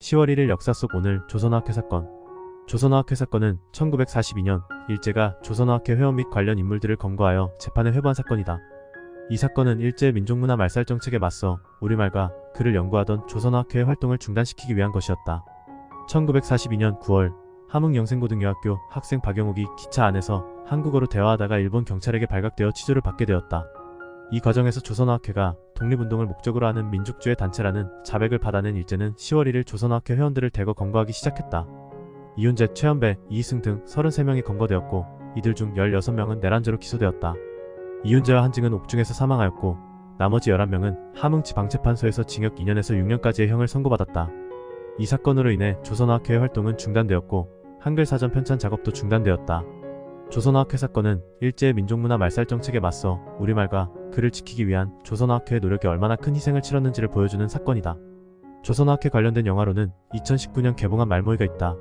10월 1일 역사 속 오늘 조선어학회 사건 조선어학회 사건은 1942년 일제가 조선어학회 회원 및 관련 인물들을 검거하여 재판에 회부한 사건이다. 이 사건은 일제 민족문화 말살 정책에 맞서 우리말과 글을 연구하던 조선어학회의 활동을 중단시키기 위한 것이었다. 1942년 9월 함흥영생고등여학교 학생 박영욱이 기차 안에서 한국어로 대화하다가 일본 경찰에게 발각되어 치조를 받게 되었다. 이 과정에서 조선어학회가 독립운동을 목적으로 하는 민족주의 단체라는 자백을 받아낸 일제는 10월 1일 조선어학회 회원들을 대거 검거하기 시작했다. 이윤재, 최현배, 이희승 등 33명이 검거되었고 이들 중 16명은 내란죄로 기소되었다. 이윤재와 한증은 옥중에서 사망하였고 나머지 11명은 함흥지방재판소에서 징역 2년에서 6년까지의 형을 선고받았다. 이 사건으로 인해 조선어학회의 활동은 중단되었고 한글 사전 편찬 작업도 중단되었다. 조선어학회 사건은 일제의 민족문화 말살 정책에 맞서 우리말과 글을 지키기 위한 조선어학회의 노력이 얼마나 큰 희생을 치렀는지를 보여주는 사건이다. 조선어학회 관련된 영화로는 2019년 개봉한 말모이가 있다.